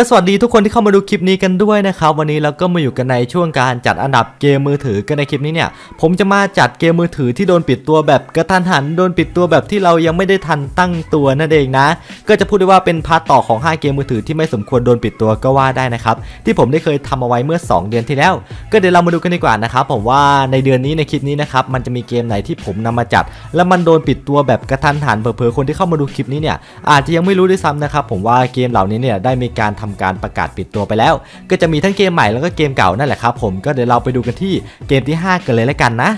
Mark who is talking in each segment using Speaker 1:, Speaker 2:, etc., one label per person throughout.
Speaker 1: ก็สวัสดีทุกคนที่เข้ามาดูคลิปนี้กันด้วยนะครับ วันนี้เราก็มาอยู่กันในช่วงการจัดอันดับเกมมือถือกันในคลิปนี้เนี่ยผมจะมาจัดเกมมือถือที่โดนปิดตัวแบบกระทันหันโดนปิดตัวแบบที่เรายังไม่ได้ทันตั้งตัวนั่นเองนะ ก็จะพูดได้ว่าเป็นพาร์ทต่อของ 5 เกมมือถือที่ไม่สมควรโดนปิดตัวก็ว่าได้นะครับที่ผมได้เคยทำเอาไว้เมื่อ 2 เดือนที่แล้ว ก็เดี๋ยวเรามาดูกันดีกว่านะครับผมว่าในเดือนนี้ในคลิปนี้นะครับมันจะมีเกมไหนที่ผมนำมาจัด แล้วมันโดนปิดตัวแบบกระทันหันเผลอๆคนที่เข้ามาดูคลิปนี้เนี่ยอาจจะยังไม่รู้ด้วยซ้ำนะครับผมว่าเกมเหล่านี้เนี่ยได้มีการทำการประกาศปิดตัวไปแล้ว ก็จะมีทั้งเกมใหม่แล้วก็เกมเก่านั่นแหละครับผมก็เดี๋ยวเราไปดูกันที่เกมที่ 5 กันเลยแล้วกันนะ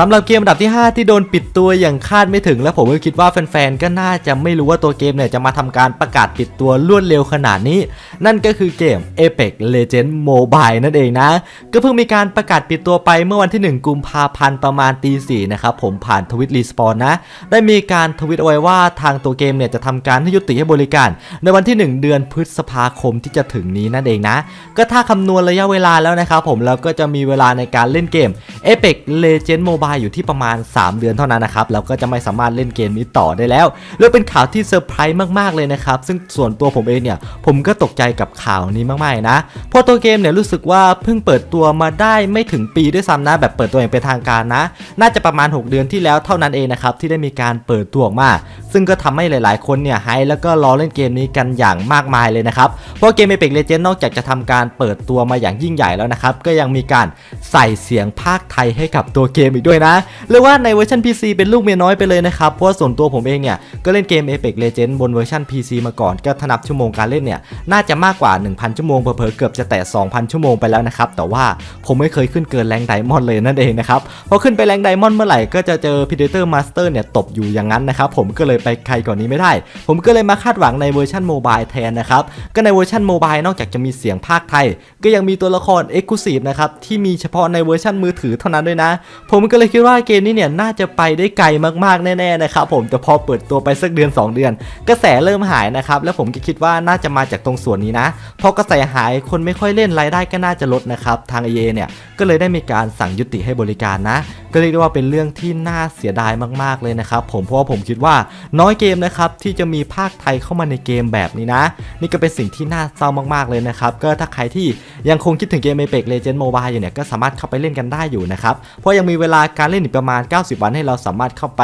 Speaker 1: สำหรับเกมอันดับที่ 5 ที่โดนปิดตัวอย่างคาดไม่ถึง และผมก็คิดว่าแฟนๆ ก็น่าจะไม่รู้ว่าตัวเกมเนี่ยจะมาทำการประกาศปิดตัวรวดเร็วขนาดนี้ นั่นก็คือเกม Apex Legends Mobile นั่นเองนะ ก็เพิ่งมีการประกาศปิดตัวไปเมื่อวันที่ 1 กุมภาพันธ์ประมาณตีสี่นะครับผมผ่านทวิตรีสปอนนะ ได้มีการทวิตเอาไว้ว่าทางตัวเกมเนี่ยจะทำการให้ยุติให้บริการ ในวันที่ 1 เดือนพฤษภาคมที่จะถึงนี้นั่นเองนะ ก็ถ้าคำนวณระยะเวลาแล้วนะครับผมแล้วก็จะมีเวลาในการเล่นเกม Apex Legends Mobile อยู่ที่ประมาณ 3 เดือนเท่านั้นนะครับเราก็จะไม่สามารถเล่นเกมนี้ต่อได้แล้ว แล้วเป็นข่าวที่เซอร์ไพรส์มากๆเลยนะครับซึ่งส่วนตัวผมเองเนี่ยผมก็ตกใจกับข่าวนี้มากๆนะเพราะตัวเกมเนี่ยรู้สึกว่าเพิ่งเปิดตัวมาได้ไม่ถึงปีด้วยซ้ำนะแบบเปิดตัวอย่างเป็นทางการนะ น่าจะประมาณ 6 เดือนที่แล้วเท่านั้นเองนะครับที่ได้มีการเปิดตัวออกมาซึ่งก็ทำให้หลายๆ คนเนี่ยไฮแล้วก็รอเล่นเกมนี้กันอย่างมากมายเลยนะครับ เพราะเกม Apex Legends นอกจากจะทำการเปิดตัวมาอย่างยิ่งใหญ่แล้วนะครับ ก็ยังมีการใส่เสียงภาคไทยให้กับตัวเกมอีกด้วยนะเรียกว่าในเวอร์ชัน PC เป็นลูกเมียน้อยไปเลยนะครับ เพราะว่าส่วนตัวผมเองเนี่ยก็เล่นเกม Apex Legends บนเวอร์ชัน PC มาก่อนก็ถนับชั่วโมงการเล่นเนี่ยน่าจะมากกว่า 1,000 ชั่วโมงเผลอๆเกือบจะแตะ2,000 ชั่วโมงไปแล้วนะครับแต่ว่าผมไม่เคยขึ้นเกินแรงไดมอนด์เลยนั่นเองนะครับพอขึ้นไปแรงไดมอนด์เมื่อไหร่ก็จะเจอ Predator Master เนี่ยตบอยู่อย่างนั้นนะครับผมก็เลยไปไกลกว่านนี้ไม่ได้ ผมก็เลยมาคาดหวังในเวอร์ชันโมบายแทนนะครับ ก็ในเวอร์ชันโมบายนอกจากจะมีเสียงภาคไทย ก็ยังมีตัวละคร Exclusive นะครับ ที่มีเฉพาะในเวอร์ชันมือถือเท่านั้นด้วยนะ ผมก็เลยคิดว่าเกมนี้เนี่ยน่าจะไปได้ไกลมากๆ แน่ๆนะครับผมแต่พอเปิดตัวไปสักเดือน 2 เดือน กระแสเริ่มหายนะครับแล้วผมก็คิดว่าน่าจะมาจากตรงส่วนนี้นะพอกระแสหายคนไม่ค่อยเล่นรายได้ก็น่าจะลดนะครับทาง EA เนี่ยก็เลยได้มีการสั่งยุติให้บริการนะก็เรียกได้ว่าเป็นเรื่องที่น่าเสียดายมากๆเลยนะครับผมเพราะว่าผมคิดว่าน้อยเกมนะครับที่จะมีภาคไทยเข้ามาในเกมแบบนี้นะ นี่ก็เป็นสิ่งที่น่าเศร้ามากๆเลยนะครับก็ถ้าใครที่ยังคงคิดถึงเกม Apex Legends Mobile อยู่เนี่ยก็สามารถเข้าไปเล่นกันได้อยู่นะครับเพราะยังมีเวลาการเล่นอีกประมาณ 90 วันให้เราสามารถเข้าไป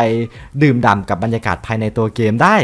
Speaker 1: ดื่มด่ำกับบรรยากาศภายในตัวเกมได้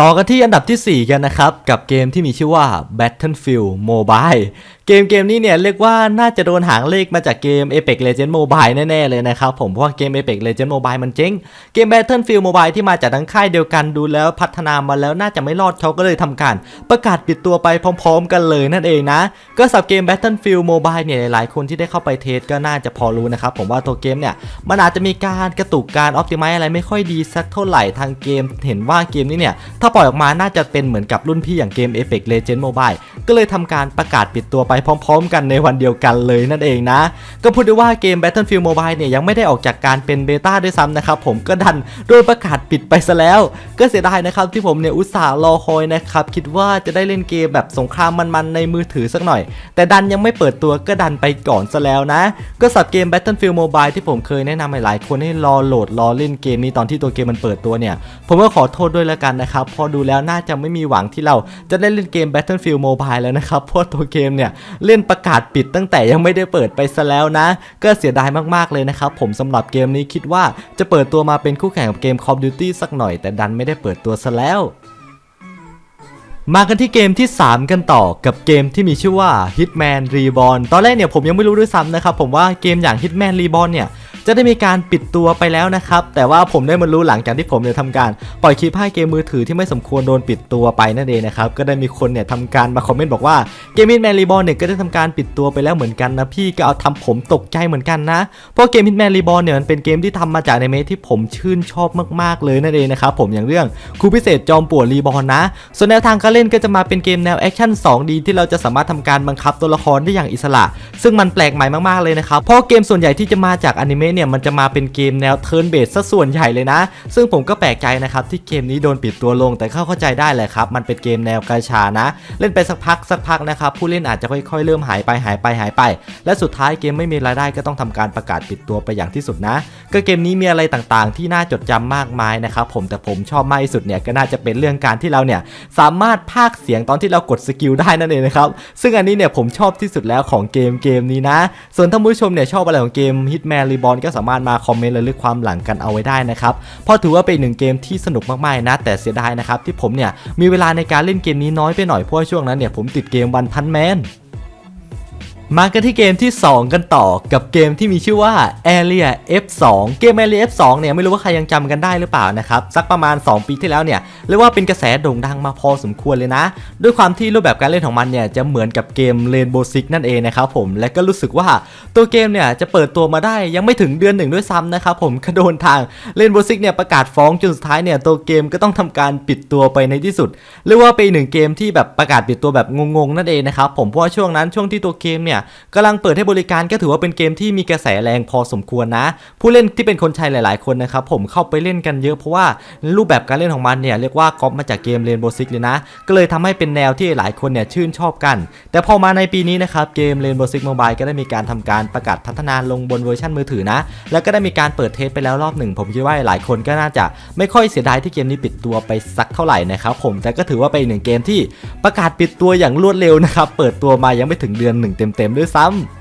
Speaker 1: ต่อกันที่อันดับทีสี่ 4 กันนะครับ กับเกมที่มีชื่อว่า Battlefield Mobile เกมเกมนี้เนี่ยเรียกว่าน่าจะโดนหางเลขมาจากเกม Apex Legends Mobile แน่ ๆ เลยนะครับผมเพราะว่าเกม Apex Legends Mobile มันเจ๊ง เกม Battlefield Mobile ที่มาจากทั้งค่ายเดียวกันดูแล้วพัฒนามาแล้วน่าจะไม่รอดเขาก็เลยทำการ ประกาศปิดตัวไปพร้อม ๆ กันเลยนั่นเองนะ ก็สับเกม Battlefield Mobile เนี่ยหลายคนที่ได้เข้าไปเทสก็น่าจะพอรู้นะครับผมว่าตัวเกมเนี่ยมันอาจจะมีการกระตุกการ Optimize อะไรไม่ค่อยดีสักเท่าไหร่ทางเกม เห็นว่าเกมนี้เนี่ยถ้าปล่อยออกมาน่าจะเป็นเหมือนกับรุ่นพี่อย่างเกม Apex Legends Mobile ก็เลยทำการประกาศปิดตัวไปพร้อม ๆ กันในวันเดียวกันเลยนั่นเองนะ ก็พูดได้ว่าเกม Battlefield Mobile เนี่ยยังไม่ได้ออกจากการเป็นเบต้าด้วยซ้ำนะครับผมก็ดันโดนประกาศปิดไปซะแล้ว ก็เสียดายนะครับที่ผมเนี่ยอุตส่าห์รอคอยนะครับคิดว่าจะได้เล่นเกมแบบสงครามมันๆในมือถือสักหน่อย แต่ดันยังไม่เปิดตัวก็ดันไปก่อนซะแล้วนะ ก็สับเกม Battlefield Mobile ที่ผมเคยแนะนำให้หลายคนให้รอโหลดรอเล่นเกมนี้ตอนที่ตัวเกมมันเปิดตัวเนี่ย ผมก็ขอโทษด้วยแล้วกันนะครับพอดูแล้วน่าจะไม่มีหวังที่เราจะได้เล่นเกม Battlefield Mobile แล้วนะครับเพราะตัวเกมเนี่ยเล่นประกาศปิดตั้งแต่ยังไม่ได้เปิดไปซะแล้วนะ ก็เสียดายมากๆเลยนะครับผมสำหรับเกมนี้คิดว่าจะเปิดตัวมาเป็นคู่แข่งกับเกม Call of Duty สักหน่อยแต่ดันไม่ได้เปิดตัวซะแล้วมากันที่เกมที่ 3 กันต่อกับเกมที่มีชื่อว่า Hitman Reborn ตอนแรกเนี่ยผมยังไม่รู้ด้วยซ้ำนะครับผมว่าเกมอย่าง Hitman Reborn เนี่ย จะได้มีการปิดตัวไปแล้วนะครับ แต่ว่าผมได้มารู้หลังจากที่ผมเนี่ยทำการปล่อยคลิปให้เกมมือถือที่ไม่สมควรโดนปิดตัวไปนั่นเองนะครับก็ได้มีคนเนี่ยทำการมาคอมเมนต์บอกว่าเกม Hitman Reborn เนี่ยก็ได้ทำการปิดตัวไปแล้วเหมือนกันนะพี่ก็เอาทำผมตกใจเหมือนกันนะเพราะเกม Hitman Reborn เนี่ยมันเป็นเกมที่ทำมาจากในเมที่ผมชื่นชอบมากๆเลยนั่นเองนะครับผมอย่างเรื่องครูพิเศษจอมปวนรีบอ n นะ ส่วนแนวทางการเล่นก็จะมาเป็นเกมแนวแอคชั่น 2D ที่เราจะสามารถทำการบังคับตัวละครได้อย่างอิสระ ซึ่งมันแปลกใหม่มากๆเลยนะครับเพราะเกมส่วนใหญ่ที่จะมาจากอนิเมะเนี่ยมันจะมาเป็นเกมแนวเทิร์นเบสซะส่วนใหญ่เลยนะ ซึ่งผมก็แปลกใจนะครับที่เกมนี้โดนปิดตัวลงแต่เข้าเข้าใจได้แหละครับมันเป็นเกมแนวกาชานะ เล่นไปสักพักสักพักนะครับผู้เล่นอาจจะค่อยๆ เริ่มหายไปหายไปหายไป และสุดท้ายเกมไม่มีรายได้ก็ต้องทำการประกาศปิดตัวไปอย่างที่สุดนะ ก็เกมนี้มีอะไรต่างๆ ที่น่าจดจำมากมายนะครับผมแต่ผมชอบมากที่สุดเนี่ยก็น่าจะเป็นเรื่องการที่เราเนี่ยสามารถพากเสียงตอนที่เรากดสกิลได้นั่นเองนะครับซึ่งอันนี้เนี่ยผมชอบที่สุดแล้วของเกมเกมนี้นะ ส่วนท่านผู้ชมเนี่ยชอบอะไรของเกม Hitman Reborn ก็สามารถมาคอมเมนต์ระลึกความหลังกันเอาไว้ได้นะครับเพราะถือว่าเป็นหนึ่งเกมที่สนุกมากๆนะแต่เสียดายนะครับที่ผมเนี่ยมีเวลาในการเล่นเกมนี้น้อยไปหน่อยเพราะว่าช่วงนั้นเนี่ยผมติดเกมวันพันแมน มากันที่เกมที่ 2 กันต่อกับเกมที่มีชื่อว่า Area F2 เกม Area F2 เนี่ยไม่รู้ว่าใครยังจำกันได้หรือเปล่านะครับสักประมาณ 2 ปีที่แล้วเนี่ยเรียกว่าเป็นกระแสโด่งดังมาพอสมควรเลยนะ ด้วยความที่รูปแบบการเล่นของมันเนี่ยจะเหมือนกับเกม Rainbow Six นั่นเองนะครับผมและก็รู้สึกว่าตัวเกมเนี่ยจะเปิดตัวมาได้ยังไม่ถึงเดือนหนึ่งด้วยซ้ำนะครับผมก็โดนทาง Rainbow Six เนี่ยประกาศฟ้องจนสุดท้ายเนี่ยตัวเกมก็ต้องทำการปิดตัวไปในที่สุดเรียกว่าเป็นอีหนึ่งเกมที่แบบประกาศปิดตัวแบบงงๆนั่นเองนะครับผมเพราะว่าช่วงนั้นช่วงที่ตัวเกมเนี่ยกำลังเปิดให้บริการก็ถือว่าเป็นเกมที่มีกระแสแรงพอสมควรนะ ผู้เล่นที่เป็นคนไทยหลายๆ คนนะครับผมเข้าไปเล่นกันเยอะเพราะว่ารูปแบบการเล่นของมันเนี่ยเรียกว่าก๊อปมาจากเกม Rainbow Six เลยนะ ก็เลยทำให้เป็นแนวที่หลายคนเนี่ยชื่นชอบกัน แต่พอมาในปีนี้นะครับเกม Rainbow Six Mobile ก็ได้มีการทำการประกาศพัฒนาลงบนเวอร์ชันมือถือนะ แล้วก็ได้มีการเปิดเทสไปแล้วรอบหนึ่งผมคิดว่าหลายคนก็น่าจะไม่ค่อยเสียดายที่เกมนี้ปิดตัวไปสักเท่าไหร่นะครับผมแต่ก็ถือว่าเป็นหนึ่งเกมที่ประกาศปิดตัวอย่างรวดเร็วนะครับเปิดตัวมายังไม่ถึงเดือนหนึ่งเต็มมด้วยซ้ำ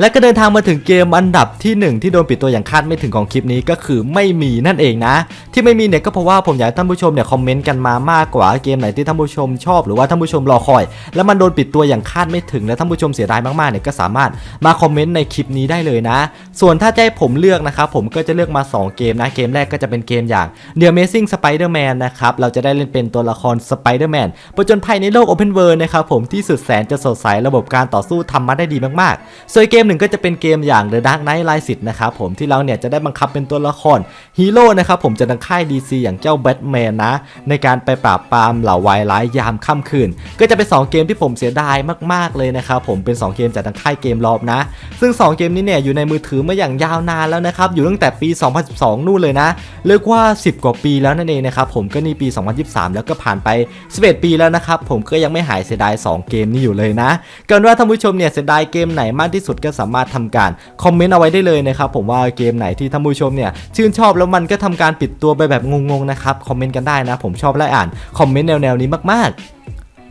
Speaker 1: และก็เดินทางมาถึงเกมอันดับที่ 1 ที่โดนปิดตัวอย่างคาดไม่ถึงของคลิปนี้ก็คือไม่มีนั่นเองนะ ที่ไม่มีเนี่ยก็เพราะว่าผมอยากให้ท่านผู้ชมเนี่ยคอมเมนต์กันมามากกว่าเกมไหนที่ท่านผู้ชมชอบหรือว่าท่านผู้ชมรอคอย แล้วมันโดนปิดตัวอย่างคาดไม่ถึงและท่านผู้ชมเสียดายมากๆเนี่ยก็สามารถมาคอมเมนต์ในคลิปนี้ได้เลยนะ ส่วนถ้าจะให้ผมเลือกนะครับผมก็จะเลือกมา 2 เกมนะเกมแรกก็จะเป็นเกมอย่าง The Amazing Spider-Man นะครับเราจะได้เล่นเป็นตัวละคร Spider-Man ผจญภัยในโลก Open World นะครับผมที่สุดแสนจะสดใสระบบการต่อสู้ทำมาได้ดีมากๆส่วนเกมหนึ่งก็จะเป็นเกมอย่าง The Dark Knight Rises นะครับผมที่เราเนี่ยจะได้บังคับเป็นตัวละครฮีโร่นะครับผมจะดังค่าย DC อย่างเจ้าแบทแมนนะ ในการไปปราบปรามเหล่าวายร้ายยามค่ำคืน ก็จะเป็น 2 เกมที่ผมเสียดายมากๆเลยนะครับผมเป็น 2 เกมจากทางค่ายเกมรอบนะ ซึ่ง 2 เกมนี้เนี่ยอยู่ในมือถือมาอย่างยาวนานแล้วนะครับอยู่ตั้งแต่ปี 2012 นู่นเลยนะเรียกว่า 10 กว่าปีแล้วนั่นเองนะครับผมก็นี่ปี 2023 แล้วก็ผ่านไป 11 ปีแล้วนะครับผมก็ยังไม่หายเสียดาย 2 เกมนี้อยู่เลยนะกันว่าท่านผู้ชมเนี่ยเสียดายเกมไหนมากที่สุดก็สามารถทำการคอมเมนต์เอาไว้ได้เลยนะครับผมว่าเกมไหนที่ท่านผู้ชมเนี่ยชื่นชอบแล้วมันก็ทำการปิดตัวไปแบบงงๆนะครับคอมเมนต์กันได้นะ ผมชอบและอ่านคอมเมนต์แนวๆนี้มากๆ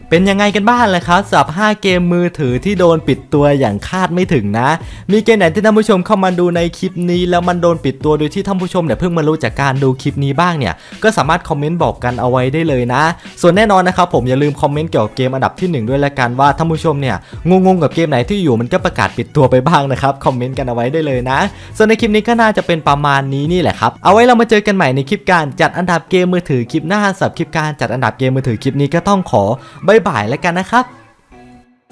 Speaker 1: เป็นยังไงกันบ้างล่ะครับสำหรับ 5 เกมมือถือที่โดนปิดตัวอย่างคาดไม่ถึงนะ มีเกมไหนที่ท่านผู้ชมเข้ามาดูในคลิปนี้ แล้วมันโดนปิดตัวโดยที่ท่านผู้ชมเนี่ยเพิ่งมารู้จากการดูคลิปนี้บ้างเนี่ย ก็สามารถคอมเมนต์บอกกันเอาไว้ได้เลยนะ ส่วนแน่นอนนะครับผมอย่าลืมคอมเมนต์เกี่ยวกับเกมอันดับที่ 1 ด้วยละกันว่าท่านผู้ชมเนี่ยงงๆกับเกมไหนที่อยู่มันก็ประกาศปิดตัวไปบ้างนะครับคอมเมนต์กันเอาไว้ได้เลยนะ ส่วนในคลิปนี้ก็น่าจะเป็นประมาณนี้นี่แหละครับเอาไว้เรามาเจอกันใหม่ในคลิปการจัดอันดับเกมมือถือคลิปหน้าสำหรับคลิปการจัดอันดับเกมมือถือคลิปนี้ก็ต้องขอบายบายแล้วกันนะครับ